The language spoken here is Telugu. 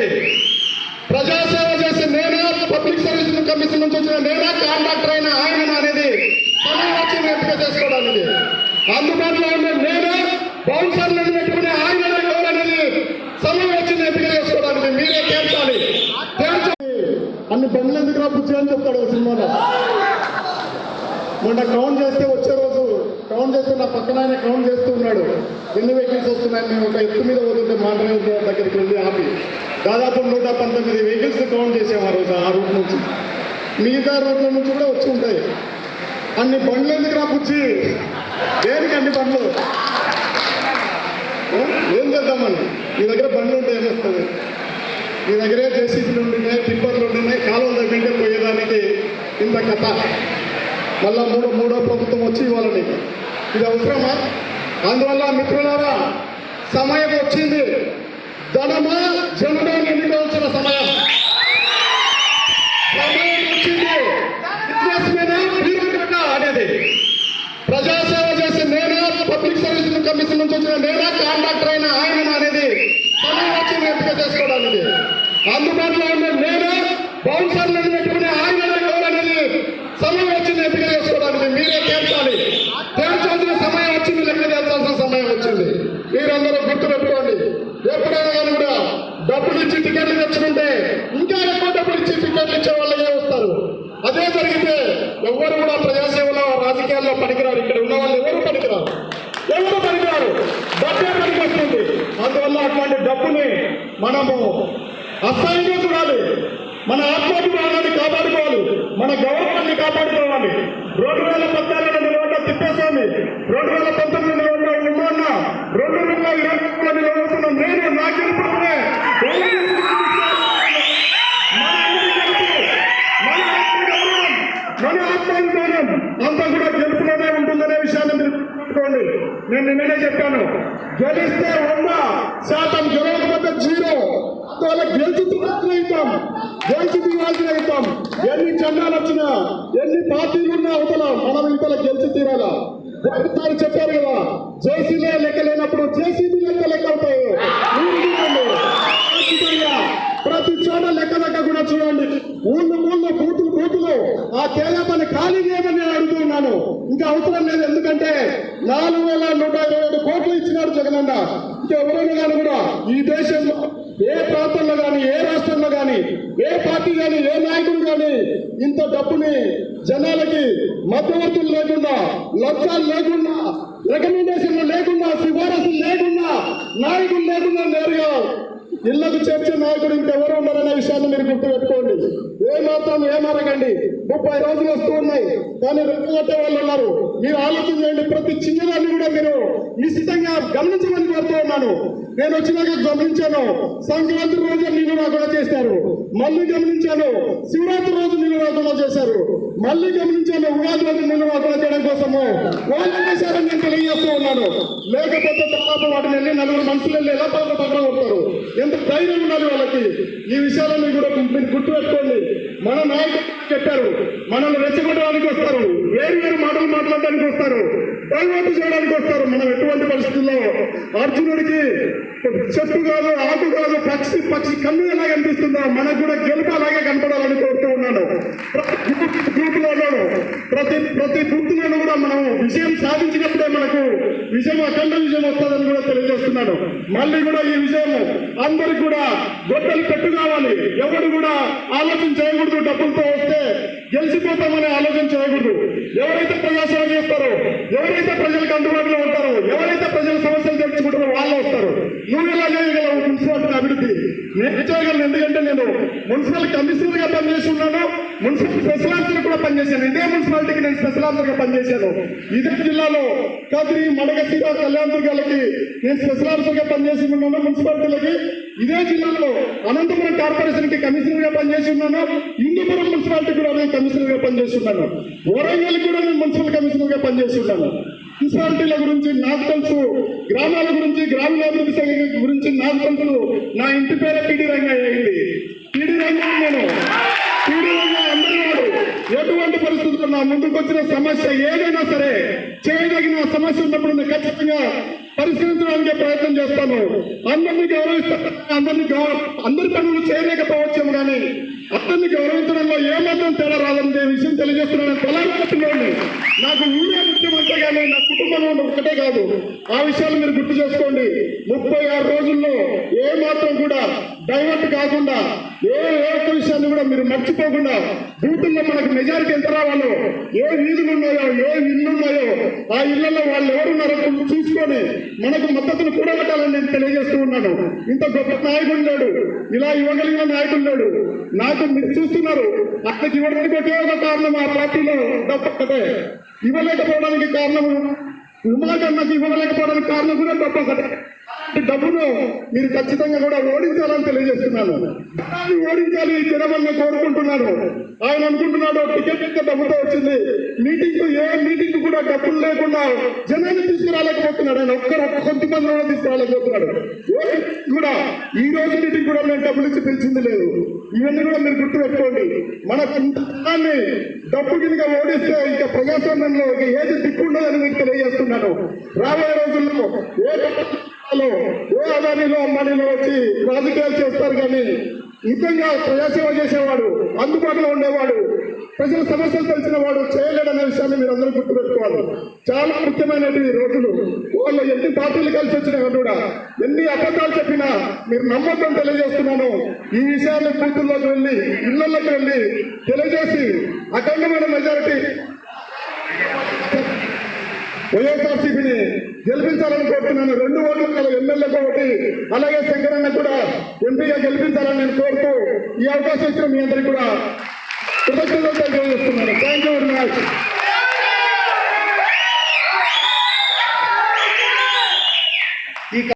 అనేది ప్రజాసేవ చేసే నేనా? పబ్లిక్ సర్వీస్ కమిషన్ నుంచి వచ్చిన నేనా? కాంట్రాక్టర్ అయిన ఆయన అనేది సమయం వచ్చింది ఎంపిక చేసుకోవడానికి. అందుబాటులో ఉన్న నేనా? బౌన్సర్లను పెట్టుకునే ఆయన అనేది సమయం వచ్చింది ఎంపిక చేసుకోవడానికి మీరే తేల్చాలి. తేల్చాలి. అన్ని బండ్లు ఎందుకు రాబుచ్చి అని చెప్తాడు సినిమాలో. మొన్న కౌంట్ చేస్తే వచ్చే రోజు కౌంట్ చేస్తే నా పక్కన ఆయన కౌంట్ చేస్తూ ఉన్నాడు. ఎన్ని వెహికల్స్ వస్తున్నాయని మేము ఒక ఎత్తు మీద పోతుంటే మా డ్రైవర్ దగ్గరికి వెళ్ళి ఆపి. దాదాపు నూట పంతొమ్మిది వెహికల్స్ కౌంట్ చేసాం ఆ రోజు ఆ రూట్ నుంచి. మిగతా రూట్ల నుంచి కూడా వచ్చి ఉంటాయి. అన్ని బండ్లు ఎందుకు రాపుచ్చి దేనికి అన్ని బండ్లు? ఏం చేద్దామని మీ దగ్గర బండ్లు ఉంటే ఏమొస్తుంది మీ దగ్గరే జేసీబీలు ఉండినాయి టిప్పర్లు ఉండినాయి కాలువల దగ్గరికి పోయేదానికి ఇంత కథ. మళ్ళా మూడో మూడో ప్రభుత్వం వచ్చి ఇవ్వాలి నీకు ఇది అవసరమా? అందువల్ల మిత్రులారా సమయం వచ్చింది. ధనమా జనమా ఎన్నుకోవాల్సిన సమయం. సమయం వచ్చింది. అనేది ప్రజాసేవ చేసే నేనా పబ్లిక్ సర్వీస్ కమిషన్ నుంచి వచ్చిన నేనా కాంట్రాక్టర్ అయిన ఆయన అనేది సమయం వచ్చింది ఎంపిక చేసుకోవడానికి. అందుబాటులో ఉన్న నేనా బౌన్సర్లను పెట్టుకునే ఆయన ఎవరనేది సమయం వచ్చింది ఎంపిక చేసుకోవడానికి మీరే తేల్చాలి తేల్చాల్సిన సమయం వచ్చింది లెక్క తేల్చాల్సిన సమయం వచ్చింది మీరందరూ గుర్తు పెట్టుకోండి ఎప్పుడైనా కానీ కూడా డబ్బులు ఇచ్చి టికెట్లు తెచ్చుకుంటే ఇంకా ఎక్కువ డబ్బులు ఇచ్చి టికెట్లు ఇచ్చే వాళ్ళే వస్తారు. అదే జరిగితే ఎవరు కూడా ప్రజాసేవలో రాజకీయాల్లో పనికిరారు. ఇక్కడ ఉన్న వాళ్ళు ఎవరు పనికిరారు? ఎవరు పనికిరారు? డబ్బే పనికొస్తుంది. అందువల్ల అట్లాంటి డబ్బుని మనము అస్థాయిగా చూడాలి మన ఆత్మాభిమానాన్ని కాపాడుకోవాలి. మన గౌరవాన్ని కాపాడుకోవాలి. రెండు వేల పద్నాలుగు నిలబడ్డ తిప్పేస్వామి రెండు వేల పంతొమ్మిది నిలబడ్డ ఉమ్మన్న రెండు వేల ఇరవై మూడులో నిలబడుతున్న నేను నా మన అందరి గెలుపు, మన ఆత్మగౌరవం, మన ఆత్మాభిమానం అంతా కూడా గెలుపులోనే ఉంటుందనే విషయాన్ని మీరు గుర్తుపెట్టుకోండి నేను నిన్ననే చెప్పాను. గెలిస్తే వంద శాతం గెలవకపోతే జీరో. అందువల్ల గెలిచి తీరాల్సిన అవుతాం గెలిచి తీరాల్సిన అవుతాం ఎన్ని జెండాలు వచ్చినా ఎన్ని పార్టీలు ఉన్నా అవతల మనం ఇంతలో గెలిచి తీరాలా? ఒకసారి చెప్పారు కదా. జేసీబీ లెక్క లేనప్పుడు జేసీబీ లెక్క లెక్క అవుతాయి మీరు చూడండి. ఖచ్చితంగా ప్రతి చోట లెక్క లెక్క కూడా చూడండి ఊళ్ళు ఊళ్ళో బూతులు బూతులు ఆ తేలాపని ఖాళీ చేయమని చెప్తున్నాను ఇంకా అవసరం లేదు ఎందుకంటే నాలుగు వేల నూట ఇరవై ఏడు కోట్లు ఇచ్చినారు జగనన్న. ఇంకా ఎవరైనా కానీ కూడా ఈ దేశంలో ఏ ప్రాంతంలో కానీ ఏ రాష్ట్రంలో కానీ ఏ పార్టీ కానీ ఏ నాయకుడు కానీ ఇంత డబ్బుని జనాలకి మధ్యవర్తులు లేకుండా లక్ష్యాలు లేకుండా రికమెండేషన్లు లేకుండా సిఫారసులు లేకుండా నాయకులు లేకుండా నేరుగా ఇళ్ళకు చేర్చే నాయకుడు ఇంకెవరు ఉన్నారనే విషయాన్ని మీరు గుర్తుపెట్టుకోండి. మాత్రం ఏమరగండి ముప్పై రోజులు వస్తూ ఉన్నాయి. కానీ రెచ్చగొట్టే వాళ్ళు ఉన్నారు. మీరు ఆలోచన చేయండి ప్రతి చిన్నదాన్ని కూడా మీరు నిశ్చితంగా గమనించమని కోరుతూ ఉన్నాను. నేను వచ్చినాక గమనించాను. సంక్రాంతి రోజు నీళ్ళు రాకుండా చేశారు. మళ్ళీ గమనించాను. శివరాత్రి రోజు నీళ్ళు రాకుండా చేశారు. మళ్ళీ గమనించాను. ఉగాది రోజు నీళ్ళు రాకుండా చేయడం కోసము వాళ్ళు చేశారని నేను తెలియజేస్తూ ఉన్నాను. లేకపోతే తర్వాత వాటిని వెళ్ళి నలుగురు మనుషులు వెళ్ళి ఎలా పక్కన పక్కన కొడతారు? ఎంత ధైర్యం ఉండాలి వాళ్ళకి? ఈ విషయాలన్నీ కూడా మీరు గుర్తుపెట్టుకోండి. మన నాయకులు చెప్పారు మనల్ని రెచ్చగొట్టడానికి వస్తారు వేరు వేరు మాటలు మాట్లాడడానికి వస్తారు డైవర్ట్ చేయడానికి వస్తారు. మనం ఎటువంటి పరిస్థితుల్లో అర్జునుడికి చెట్టు కాదు ఆకు కాదు పక్షి పక్షి కన్ను ఎలా కనిపిస్తుందో మనకు కూడా గెలుపు అలాగే కనపడాలని కోరుతూ ఉన్నాడు ప్రతి బూత్లోనూ ప్రతి ప్రతి బూత్లోనూ కూడా మనం విజయం సాధించినప్పుడే మనకు విజయం అఖండ విజయం వస్తుందని కూడా తెలియజేస్తున్నాను మళ్ళీ కూడా ఈ విజయం అందరికి కూడా గొడ్డలు పెట్టు కావాలి ఎవరు కూడా ఆలోచన చేయకూడదు డబ్బులతో వస్తే గెలిచిపోతామని ఆలోచన చేయకూడదు. ఎవరైతే ప్రజాసేవ చేస్తారో ఎవరైతే ప్రజలకు అందుబాటులో ఉంటారో ఎవరైతే ప్రజల సమస్యలు తెచ్చుకుంటారో వాళ్ళు వస్తారు. నువ్వు ఎలా చేయగలవు మున్సిపాలిటీ అభివృద్ధి? నేను చేయగలను ఎందుకంటే నేను మున్సిపల్ కమిషనర్గా పనిచేస్తున్నాను మున్సిపల్ స్పెషల్ ఆఫీసర్ కూడా పనిచేశాను. ఇదే మున్సిపాలిటీకి నేను స్పెషల్ ఆఫీసర్గా పనిచేశాను. ఇదే జిల్లాలో కదిరి మడగసిర కళ్యాణదుర్గాలకి నేను స్పెషల్ ఆఫీసర్గా పనిచేసి ఉన్నాను మున్సిపాలిటీలకి. ఇదే జిల్లాలో అనంతపురం కార్పొరేషన్కి కమిషనర్గా పనిచేసి ఉన్నాను. ఇందుపురం మున్సిపాలిటీ కూడా నేను కమిషనర్గా పనిచేసి ఉన్నాను. వరంగల్ కూడా నేను మున్సిపల్ కమిషనర్గా పనిచేసి ఉన్నాను. మున్సిపాలిటీల గురించి నాకు తెలుసు. గ్రామాల గురించి గ్రామీణాభివృద్ధి గురించి నాకు తెలుసు. నా ఇంటి పేరే పిడి రంగయ్య అయింది. పిడి ముందుకు వచ్చిన సమస్య ఏదైనా సరే చేయదగిన సమస్య ఉన్నప్పుడు నేను ఖచ్చితంగా పరిశీలించడానికి ప్రయత్నం చేస్తాను అందరినీ గౌరవిస్తా అందరినీ గౌరవ అందరి పనులు చేయలేకపోవచ్చాము కానీ అందరినీ గౌరవించడంలో ఏమాత్రం తేడా రాదనే విషయం తెలియజేస్తున్నాను. తెలంగాణ నాకు ఊరే ముఖ్యమంత్రి కానీ నా కుటుంబంలో ఒకటే కాదు. ఆ విషయాలు మీరు గుర్తు చేసుకోండి. ముప్పై ఆరు రోజుల్లో ఏ మాత్రం కూడా డైవర్ట్ కాకుండా ఏ ఏక విషయాన్ని కూడా మీరు మర్చిపోకుండా బూతుల్లో మనకు మెజారిటీ ఎంత రావాలో ఏ వీధులు ఉన్నాయో ఏ ఇల్లు ఉన్నాయో ఆ ఇళ్ళలో వాళ్ళు ఎవరున్నారో కొంచెం చూసుకొని మనకు మద్దతును కూడగట్టాలని నేను తెలియజేస్తూ ఉన్నాను. ఇంత గొప్ప నాయకుడు లేడు. ఇలా ఇవ్వగలిగిన నాయకుడు లేడు. నాకు మీరు చూస్తున్నారు. అక్కడికి ఇవ్వడానికి ఒకే ఒక కారణం ఆ పార్టీలో డబ్బొక్కటే ఇవ్వలేకపోవడానికి కారణం ఉమాకన్నకి ఇవ్వలేకపోవడానికి కారణం కూడా డబ్బొక్కటే ఈ డబ్బును మీరు ఖచ్చితంగా కూడా ఓడించాలని తెలియజేస్తున్నాను. ఓడించాలి జనవల్ని కోరుకుంటున్నాడు. కోరుకుంటున్నాను ఆయన అనుకుంటున్నాడు టికెట్ ఎంత డబ్బుతో వచ్చింది? మీటింగ్ ఏ మీటింగ్ కూడా డబ్బులు లేకుండా జనాన్ని తీసుకురాలేకపోతున్నాడు. ఆయన ఒక్కరు ఒక్క కొంతమంది కూడా తీసుకురాలేకపోతున్నాడు. కూడా ఈ రోజు మీటింగ్ కూడా నేను డబ్బులు ఇచ్చి పిలిచింది లేదు. ఇవన్నీ కూడా మీరు గుర్తు పెట్టుకోండి మన కుటుంబాన్ని డబ్బు కింద ఓడిస్తే ఇంకా ప్రజాస్వామ్యంలో ఏది దిక్కు ఉండదని మీకు తెలియజేస్తున్నాను. రాబోయే రోజుల్లో ఏ ఏ అదానిలో అంబానీలో వచ్చి రాజకీయాలు చేస్తారు కానీ నిజంగా ప్రజాసేవ చేసేవాడు అందుబాటులో ఉండేవాడు ప్రజల సమస్యలు తెలిసిన వాడు చేయలేడనే విషయాన్ని మీరు అందరూ గుర్తుపెట్టుకోవాలి. చాలా ముఖ్యమైనటువంటి రోజులు. వాళ్ళు ఎన్ని పార్టీలు కలిసి వచ్చినా కూడా ఎన్ని అబద్ధాలు చెప్పినా మీరు నమ్మకం తెలియజేస్తున్నాను. ఈ విషయాన్ని బూతుల్లోకి వెళ్ళి ఇళ్ళలోకి వెళ్ళి తెలియజేసి అఖండమైన మెజారిటీ వైఎస్ఆర్సీపీని గెలిపించాలని కోరుతున్నాను. రెండు ఓట్లు గల ఎమ్మెల్యేకి ఒకటి అలాగే శంకరన్న కూడా ఎంపీగా గెలిపించాలని నేను కోరుతూ ఈ అవకాశం ఇచ్చిన మీ అందరికీ కూడా కృతజ్ఞతలు తెలియజేస్తున్నాను. Thank you very much